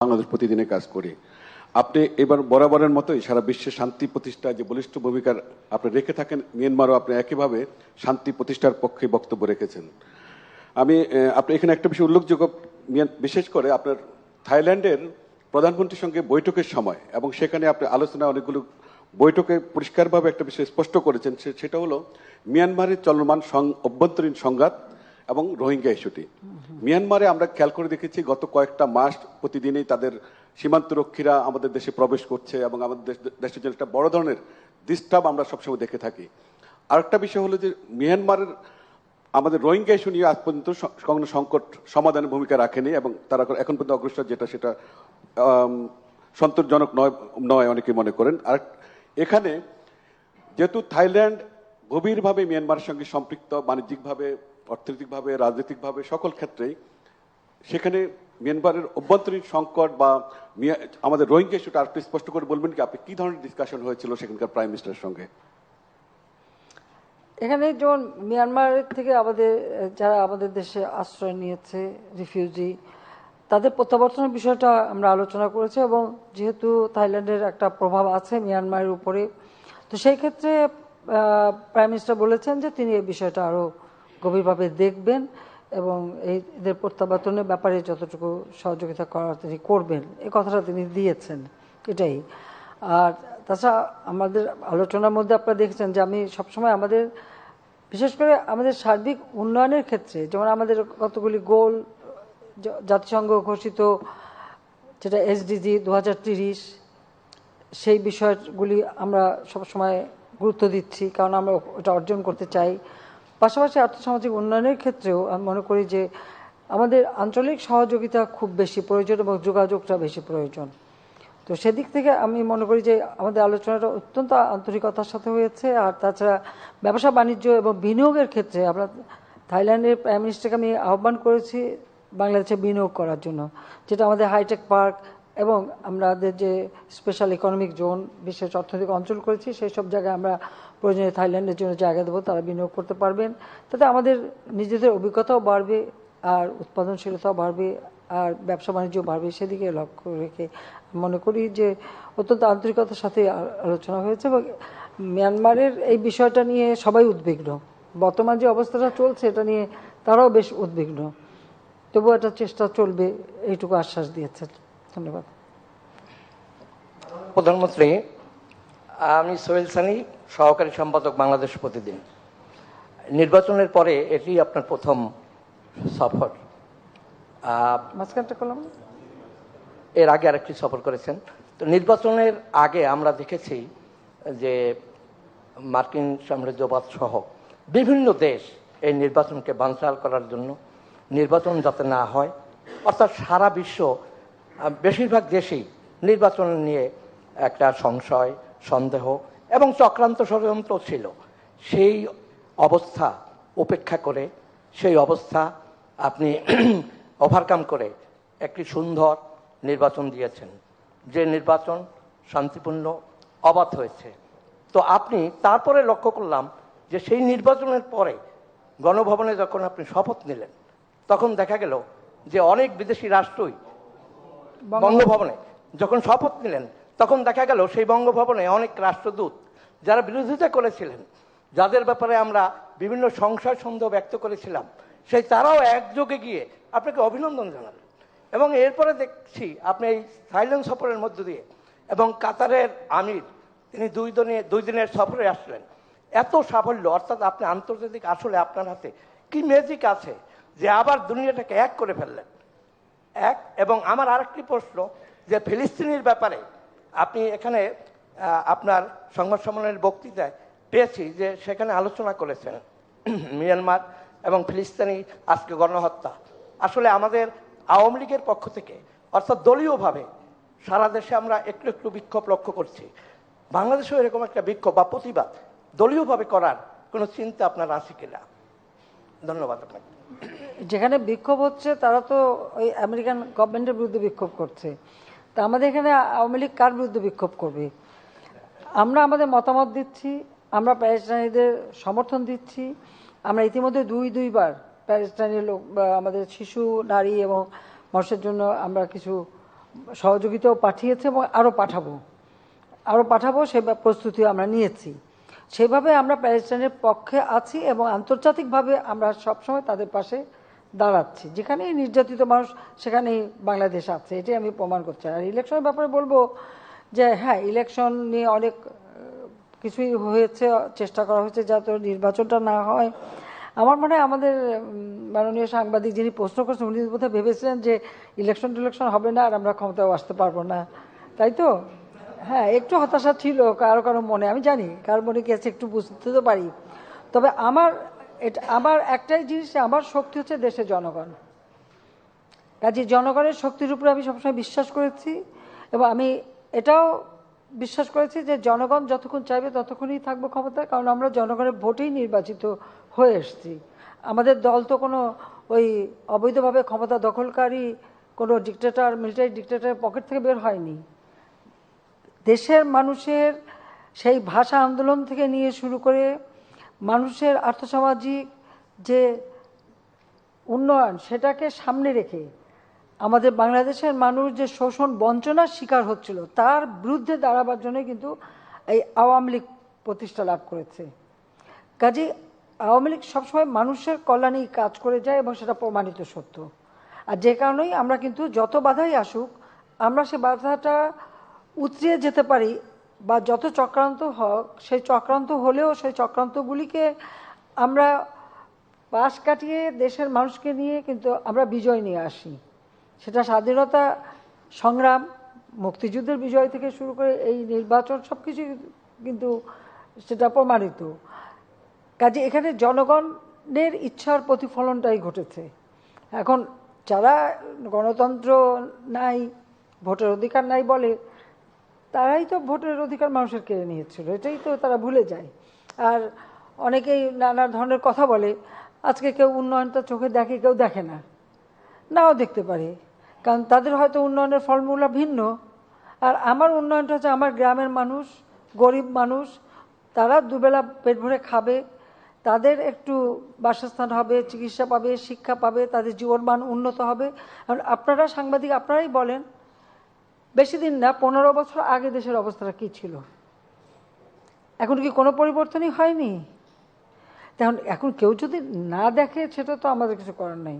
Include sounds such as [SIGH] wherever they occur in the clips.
বাংলাদেশ প্রতিদিনে কাজ করি। আপনি এবার বরাবরের মতোই সারা বিশ্বে শান্তি প্রতিষ্ঠায় যে বলিষ্ঠ ভূমিকার আপনি রেখে থাকেন, মিয়ানমারও আপনি একইভাবে শান্তি প্রতিষ্ঠার পক্ষে বক্তব্য রেখেছেন। আমি আপনি এখানে একটা বিষয় উল্লেখযোগ্য বিশেষ করে আপনার থাইল্যান্ডের প্রধানমন্ত্রীর সঙ্গে বৈঠকের সময় এবং সেখানে আপনি আলোচনা অনেকগুলো বৈঠকে পরিষ্কারভাবে একটা বিষয় স্পষ্ট করেছেন সেটা হলো মিয়ানমারের চলমান অভ্যন্তরীণ সংঘাত এবং রোহিঙ্গা ইস্যুটি মিয়ানমারে আমরা খেয়াল করে দেখেছি গত কয়েকটা মাস প্রতিদিনই তাদের সীমান্ত রক্ষীরা আমাদের দেশে প্রবেশ করছে এবং আমাদের দেশ- দেশের জন্য একটা বড় ধরনের ডিস্টার্ব আমরা সবসময় দেখে থাকি। আরেকটা বিষয় হলো যে মিয়ানমারের আমাদের রোহিঙ্গা ইস্যু নিয়ে আজ পর্যন্ত কোনো সংকট সমাধানের ভূমিকা রাখেনি এবং তারা এখন পর্যন্ত অগ্রসর যেটা সেটা সন্তোষজনক নয় নয় অনেকে মনে করেন। আর এখানে যেহেতু থাইল্যান্ড গভীরভাবে মিয়ানমারের সঙ্গে সম্পৃক্ত বাণিজ্যিকভাবে অর্থনৈতিকভাবে, রাজনৈতিকভাবে, সকল ক্ষেত্রেই সেখানে মিয়ানমারের অভ্যন্তরীণ সংকট বা আমাদের রোহিঙ্গা ইস্যুটা আরেকটু স্পষ্ট করে বলবেন কি, আপনি কি ধরনের ডিসকাশন হয়েছিল সেখানকার প্রাইম মিনিস্টারের সঙ্গে? এখানে যেমন মিয়ানমার থেকে আমাদের, যারা আমাদের দেশে আশ্রয় নিয়েছে রিফিউজি তাদের প্রত্যাবর্তনের বিষয়টা আমরা আলোচনা করেছি এবং যেহেতু থাইল্যান্ডের একটা প্রভাব আছে মিয়ানমারের উপরে, তো সেই ক্ষেত্রে প্রাইম মিনিস্টার বলেছেন যে তিনি এই বিষয়টা আরও গভীরভাবে দেখবেন এবং এই এদের প্রত্যাবর্তনের ব্যাপারে যতটুকু সহযোগিতা করার তিনি করবেন, এই কথাটা তিনি দিয়েছেন, এটাই। আর তাছাড়া আমাদের আলোচনার মধ্যে আপনারা দেখেছেন যে আমি সবসময় আমাদের, বিশেষ করে আমাদের সার্বিক উন্নয়নের ক্ষেত্রে, যেমন আমাদের কতগুলি গোল জাতিসংঘ ঘোষিত, যেটা এসডিজি দু সেই বিষয়গুলি আমরা সবসময় গুরুত্ব দিচ্ছি, কারণ আমরা ওটা অর্জন করতে চাই। পাশাপাশি আর্থসামাজিক উন্নয়নের ক্ষেত্রেও আমি মনে করি যে আমাদের আঞ্চলিক সহযোগিতা খুব বেশি প্রয়োজন এবং যোগাযোগটা বেশি প্রয়োজন। তো সেদিক থেকে আমি মনে করি যে আমাদের আলোচনাটা অত্যন্ত আন্তরিকতার সাথে হয়েছে। আর তাছাড়া ব্যবসা বাণিজ্য এবং বিনিয়োগের ক্ষেত্রে আমরা থাইল্যান্ডের প্রাইম মিনিস্টারকে আমি আহ্বান করেছি বাংলাদেশে বিনিয়োগ করার জন্য, যেটা আমাদের হাইটেক পার্ক এবং আমাদের যে স্পেশাল ইকোনমিক জোন বিশেষ অর্থনৈতিক অঞ্চল করেছি, সেই সব জায়গায় আমরা প্রয়োজনে থাইল্যান্ডের জন্য জায়গা দেবো, তারা বিনিয়োগ করতে পারবেন। তাতে আমাদের নিজেদের অভিজ্ঞতাও বাড়বে, আর উৎপাদনশীলতাও বাড়বে, আর ব্যবসা বাণিজ্য বাড়বে। সেদিকে লক্ষ্য রেখে মনে করি যে অত্যন্ত আন্তরিকতার সাথে আলোচনা হয়েছে এবং মিয়ানমারের এই বিষয়টা নিয়ে সবাই উদ্বিগ্ন। বর্তমান যে অবস্থাটা চলছে, এটা নিয়ে তারাও বেশ উদ্বিগ্ন। তবুও একটা চেষ্টা চলবে, এইটুকু আশ্বাস দিয়েছেন। ধন্যবাদ প্রধানমন্ত্রী আমি সোহেল সানি সহকারী সম্পাদক বাংলাদেশ প্রতিদিন। নির্বাচনের পরে এটি আপনার প্রথম সফর। মাঝখানটা করলাম। এর আগে আরেকটি সফর করেছেন। তো নির্বাচনের আগে আমরা দেখেছি যে মার্কিন সাম্রাজ্যবাদ সহ বিভিন্ন দেশ এই নির্বাচনকে বানচাল করার জন্য নির্বাচন যাতে না হয় অর্থাৎ সারা বিশ্ব বেশিরভাগ দেশেই নির্বাচন নিয়ে একটা সংশয়, সন্দেহ এবং চক্রান্ত ষড়যন্ত্র ছিল। সেই অবস্থা উপেক্ষা করে, সেই অবস্থা আপনি [CLEARS THROAT] ওভারকাম করে একটি সুন্দর নির্বাচন দিয়েছেন। যে নির্বাচন শান্তিপূর্ণ, অবাধ হয়েছে। তো আপনি তারপরে লক্ষ্য করলাম যে সেই নির্বাচনের পরে গণভবনে যখন আপনি শপথ নিলেন, তখন দেখা গেল যে অনেক বিদেশি রাষ্ট্রই বঙ্গভবনে। যখন শপথ নিলেন, তখন দেখা গেল সেই বঙ্গভবনে অনেক রাষ্ট্রদূত যারা বিরোধিতা করেছিলেন, যাদের ব্যাপারে আমরা বিভিন্ন সংশয় সন্দেহ ব্যক্ত করেছিলাম, সেই তারাও একযোগে গিয়ে আপনাকে অভিনন্দন জানালেন। এবং এরপরে দেখছি আপনি এই থাইল্যান্ড সফরের মধ্য দিয়ে এবং কাতারের আমির, তিনি দুই দিনে দুই দিনের সফরে আসলেন। এত সাফল্য, অর্থাৎ আপনি আন্তর্জাতিক আসলে আপনার হাতে কি ম্যাজিক আছে যে আবার দুনিয়াটাকে এক করে ফেললেন? এক, এবং আমার আরেকটি প্রশ্ন যে ফিলিস্তিনির ব্যাপারে আপনি এখানে আপনার সংবাদ সম্মেলনের বক্তৃতায় পেয়েছি যে সেখানে আলোচনা করেছেন মিয়ানমার এবং ফিলিস্তিনি আজকে গণহত্যা। আসলে আমাদের আওয়ামী লীগের পক্ষ থেকে, অর্থাৎ দলীয়ভাবে, সারা দেশে আমরা একটু একটু বিক্ষোভ লক্ষ্য করছি। বাংলাদেশেও এরকম একটা বিক্ষোভ বা প্রতিবাদ দলীয়ভাবে করার কোনো চিন্তা আপনার আছে কিনা? ধন্যবাদ আপনাকে। যেখানে বিক্ষোভ হচ্ছে, তারা তো ওই আমেরিকান গভর্নমেন্টের বিরুদ্ধে বিক্ষোভ করছে। তা আমাদের এখানে আওয়ামী লীগ কার বিরুদ্ধে বিক্ষোভ করবে? আমরা আমাদের মতামত দিচ্ছি, আমরা প্যালেস্টাইনিদের সমর্থন দিচ্ছি। আমরা ইতিমধ্যে দুই, দুইবার প্যালেস্টাইনের লোক আমাদের শিশু, নারী এবং মানুষের জন্য আমরা কিছু সহযোগিতাও পাঠিয়েছে এবং আরও পাঠাবো। আরও পাঠাবো, সে বা- প্রস্তুতি আমরা নিয়েছি। সেভাবে আমরা প্যালেস্টাইনের পক্ষে আছি এবং আন্তর্জাতিকভাবে আমরা সবসময় তাদের পাশে দাঁড়াচ্ছি। যেখানেই নির্যাতিত মানুষ, সেখানেই বাংলাদেশ আছে। এটাই আমি প্রমাণ করছি আর ইলেকশনের ব্যাপারে বলব যে হ্যাঁ ইলেকশন নিয়ে অনেক কিছুই হয়েছে, চেষ্টা করা হয়েছে যাতে নির্বাচনটা না হয়। আমার মনে হয় আমাদের মাননীয় সাংবাদিক যিনি প্রশ্ন করছেন, উনি বোধহয় ভেবেছিলেন যে ইলেকশন টিলেকশন হবে না আর আমরা ক্ষমতায় আসতে পারব না। তাই তো? হ্যাঁ একটু হতাশা ছিল কারও কারও মনে, আমি জানি কারও মনে আছে একটু বুঝতে তো পারি। তবে আমার এটা, আমার একটাই জিনিস, আমার শক্তি হচ্ছে দেশের জনগণ। কাজে জনগণের শক্তির উপরে আমি সবসময় বিশ্বাস করেছি এবং আমি এটাও বিশ্বাস করেছি যে জনগণ যতক্ষণ চাইবে ততক্ষণই থাকব ক্ষমতায়, কারণ আমরা জনগণের ভোটেই নির্বাচিত হয়ে এসেছি। আমাদের দল তো কোনো ওই অবৈধভাবে ক্ষমতা দখলকারী কোনো ডিক্টেটর মিলিটারি ডিক্টেটরের পকেট থেকে বের হয়নি। দেশের মানুষের সেই ভাষা আন্দোলন থেকে নিয়ে শুরু করে মানুষের আর্থসামাজিক যে উন্নয়ন, সেটাকে সামনে রেখে আমাদের বাংলাদেশের মানুষ যে শোষণ বঞ্চনার শিকার হচ্ছিল, তার বিরুদ্ধে দাঁড়াবার জন্য কিন্তু এই আওয়ামী লীগ প্রতিষ্ঠা লাভ করেছে। কাজে আওয়ামী লীগ সবসময় মানুষের কল্যাণেই কাজ করে যায় এবং সেটা প্রমাণিত সত্য। আর যে কারণেই আমরা কিন্তু যত বাধাই আসুক, আমরা সে বাধাটা উতরিয়ে যেতে পারি বা যত চক্রান্ত হোক, সেই চক্রান্ত হলেও সেই চক্রান্তগুলিকে আমরা পাশ কাটিয়ে দেশের মানুষকে নিয়ে কিন্তু আমরা বিজয় নিয়ে আসি। সেটা স্বাধীনতা সংগ্রাম, মুক্তিযুদ্ধের বিজয় থেকে শুরু করে এই নির্বাচন সব কিছু কিন্তু সেটা প্রমাণিত। কাজে এখানে জনগণের ইচ্ছার প্রতিফলনটাই ঘটেছে। এখন যারা গণতন্ত্র নাই, ভোটের অধিকার নাই বলে তারাই তো ভোটের অধিকার মানুষের কেড়ে নিয়েছিল, এটাই তো তারা ভুলে যায়। আর অনেকেই নানা ধরনের কথা বলে, আজকে কেউ উন্নয়নটা চোখে দেখে, কেউ দেখে না। নাও দেখতে পারে, কারণ তাদের হয়তো উন্নয়নের ফর্মুলা ভিন্ন। আর আমার উন্নয়নটা হচ্ছে আমার গ্রামের মানুষ, গরিব মানুষ, তারা দুবেলা পেট ভরে খাবে, তাদের একটু বাসস্থান হবে, চিকিৎসা পাবে, শিক্ষা পাবে, তাদের জীবনমান উন্নত হবে। আর আপনারা সাংবাদিক, আপনারাই বলেন বেশি দিন না, পনেরো বছর আগে দেশের অবস্থাটা কী ছিল? এখন কি কোনো পরিবর্তনই হয়নি? তখন এখন কেউ যদি না দেখে, সেটা তো আমাদের কিছু করার নেই।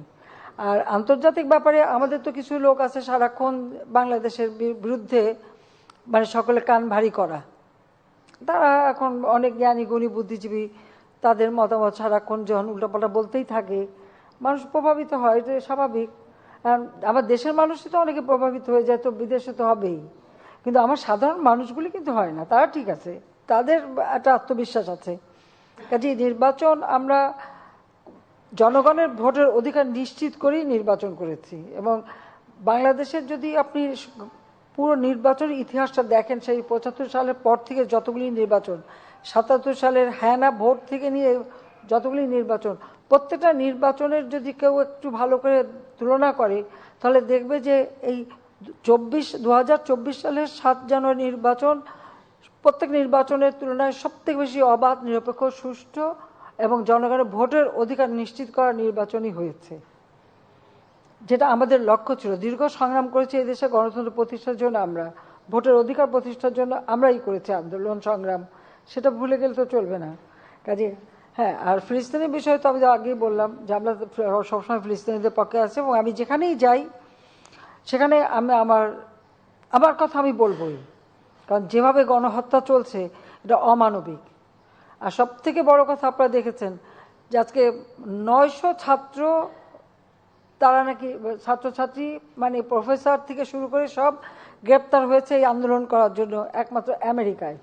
আর আন্তর্জাতিক ব্যাপারে আমাদের তো কিছু লোক আছে সারাক্ষণ বাংলাদেশের বিরুদ্ধে মানে সকলে কান ভারী করা। তারা এখন অনেক জ্ঞানী, গুণী, বুদ্ধিজীবী, তাদের মতামত সারাক্ষণ যখন উল্টাপাল্টা বলতেই থাকে। মানুষ প্রভাবিত হয়, এটা স্বাভাবিক। আর আমার দেশের মানুষই তো অনেকে প্রভাবিত হয়ে যায়, তো বিদেশে তো হবেই। কিন্তু আমার সাধারণ মানুষগুলি কিন্তু হয় না, তারা ঠিক আছে, তাদের একটা আত্মবিশ্বাস আছে। কাজে নির্বাচন আমরা জনগণের ভোটের অধিকার নিশ্চিত করেই নির্বাচন করেছি এবং বাংলাদেশের যদি আপনি পুরো নির্বাচনের ইতিহাসটা দেখেন, সেই পঁচাত্তর সালের পর থেকে যতগুলি নির্বাচন, সাতাত্তর সালের হ্যানা ভোট থেকে নিয়ে যতগুলি নির্বাচন প্রত্যেকটা নির্বাচনের যদি কেউ একটু ভালো করে তুলনা করে, তাহলে দেখবে যে এই চব্বিশ দু সালের সাত জানুয়ারি নির্বাচন প্রত্যেক নির্বাচনের তুলনায় সবথেকে বেশি অবাধ, নিরপেক্ষ, সুষ্ঠু এবং জনগণের ভোটের অধিকার নিশ্চিত করা নির্বাচনই হয়েছে। যেটা আমাদের লক্ষ্য ছিল। দীর্ঘ সংগ্রাম করেছে এই দেশে গণতন্ত্র প্রতিষ্ঠার জন্য আমরা। ভোটের অধিকার প্রতিষ্ঠার জন্য আমরাই করেছি আন্দোলন, সংগ্রাম। সেটা ভুলে গেলে তো চলবে না। কাজে হ্যাঁ আর ফিলিস্তিনের বিষয়ে তো আমি আগেই বললাম যে আমরা সবসময় ফিলিস্তিনিদের পক্ষে আছি এবং আমি যেখানেই যাই, সেখানে আমি আমার আমার কথা আমি বলবই। কারণ যেভাবে গণহত্যা চলছে, এটা অমানবিক। আর সব থেকে বড় কথা আপনারা দেখেছেন যে আজকে নয়শো ছাত্র তারা নাকি, ছাত্রছাত্রী মানে প্রফেসর থেকে শুরু করে সব গ্রেপ্তার হয়েছে এই আন্দোলন করার জন্য, একমাত্র আমেরিকায়।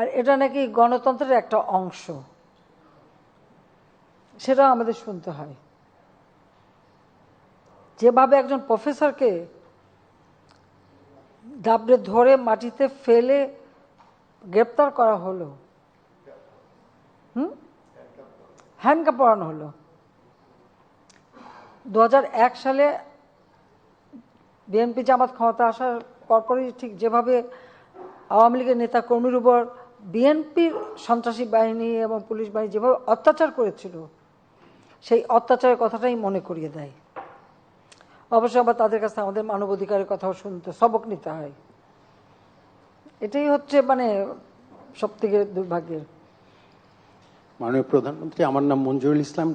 আর এটা নাকি গণতন্ত্রের একটা অংশ। সেটা আমাদের শুনতে হয়। যেভাবে একজন প্রফেসরকে দাবড়ে ধরে মাটিতে ফেলে গ্রেপ্তার করা হলো, হুম? হ্যান্ডকাপ পরানো হলো। দু হাজার এক সালে বিএনপি জামাত ক্ষমতা আসার পরপরই ঠিক যেভাবে আওয়ামী লীগের নেতা কর্মীর উপর বিএনপির সন্ত্রাসী বাহিনী এবং পুলিশ বাহিনী যেভাবে অত্যাচার করেছিল, সেই অত্যাচারের কথাটাই মনে করিয়ে দেয়। অবশ্য আবার তাদের কাছে আমাদের মানবাধিকারের কথাও শুনতে, সবক নিতে হয়। এটাই হচ্ছে মানে সব থেকে দুর্ভাগ্যের। মাননীয় প্রধানমন্ত্রী, আমার নাম মঞ্জুরুল ইসলাম